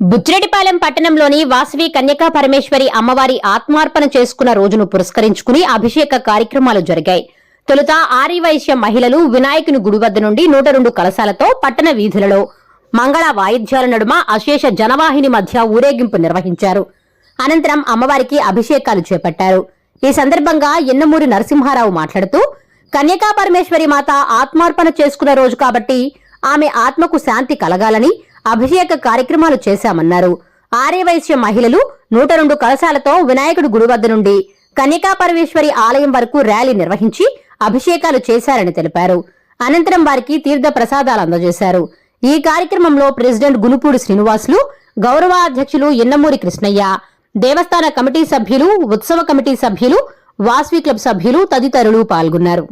బుచ్చిరెడ్డిపాలెం పట్టణంలోని వాసవి కన్యకా పరమేశ్వరి అమ్మవారి ఆత్మార్పణ చేసుకున్న రోజును పురస్కరించుకుని అభిషేక కార్యక్రమాలు జరిగాయి. తొలుత ఆర్యవైశ్య మహిళలు వినాయకుని గుడి వద్ద నుండి నూట రెండు కలశాలతో పట్టణ వీధులలో మంగళ వాయిద్యాల నడుమ అశేష జనవాహిని మధ్య ఊరేగింపు నిర్వహించారు. అనంతరం అమ్మవారికి అభిషేకాలు చేపట్టారు. ఈ సందర్భంగా ఎన్నమూరి నరసింహారావు మాట్లాడుతూ కన్యకా పరమేశ్వరి మాత ఆత్మార్పణ చేసుకున్న రోజు కాబట్టి ఆమె ఆత్మకు శాంతి కలగాలని అభిషేక కార్యక్రమాలు చేశామన్నారు. ఆర్యవైశ్య మహిళలు నూట రెండు కలశాలతో వినాయకుడి గుడి వద్ద నుండి కన్యకాపరమేశ్వరి ఆలయం వరకు ర్యాలీ నిర్వహించి అభిషేకాలు చేశారని తెలిపారు. అనంతరం వారికి తీర్థ ప్రసాదాలు అందజేశారు. ఈ కార్యక్రమంలో ప్రెసిడెంట్ గునుపూడి శ్రీనివాసులు గౌరవ అధ్యక్షులు ఎన్నమూరి కృష్ణయ్య దేవస్థాన కమిటీ సభ్యులు ఉత్సవ కమిటీ సభ్యులు వాస్వి క్లబ్ సభ్యులు తదితరులు పాల్గొన్నారు.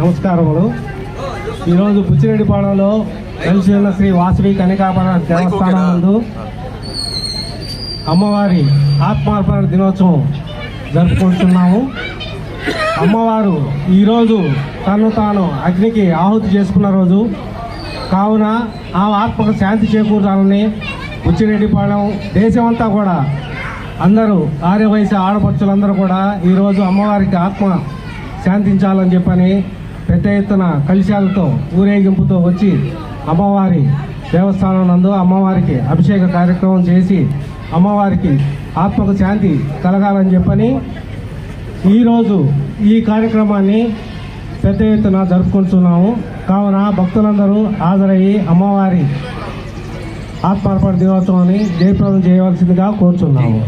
నమస్కారములు. ఈరోజు బుచ్చిరెడ్డిపాలెంలో కలిసి ఉన్న శ్రీ వాసవి కనికాపర దేవస్థానం నందు అమ్మవారి ఆత్మార్పణ దినోత్సవం జరుపుకుంటున్నాము. అమ్మవారు ఈరోజు తను తాను అగ్నికి ఆహుతి చేసుకున్న రోజు. కావున ఆ ఆత్మకు శాంతి చేకూరాలని ఉచ్చిరెడ్డిపాలెం దేశమంతా కూడా అందరూ ఆర్యవయసు ఆడపడుచులందరూ కూడా ఈరోజు అమ్మవారికి ఆత్మ శాంతించాలని చెప్పని పెద్ద ఎత్తున కలశాలతో ఊరేగింపుతో వచ్చి అమ్మవారి దేవస్థానం నందు అమ్మవారికి అభిషేక కార్యక్రమం చేసి అమ్మవారికి ఆత్మకు శాంతి కలగాలని చెప్పని ఈరోజు ఈ కార్యక్రమాన్ని పెద్ద ఎత్తున జరుపుకుంటున్నాము. కావున భక్తులందరూ హాజరయ్యి అమ్మవారి ఆత్మార్పణ దినోత్సవాన్ని జయప్రదం చేయవలసిందిగా కోరుచున్నాము.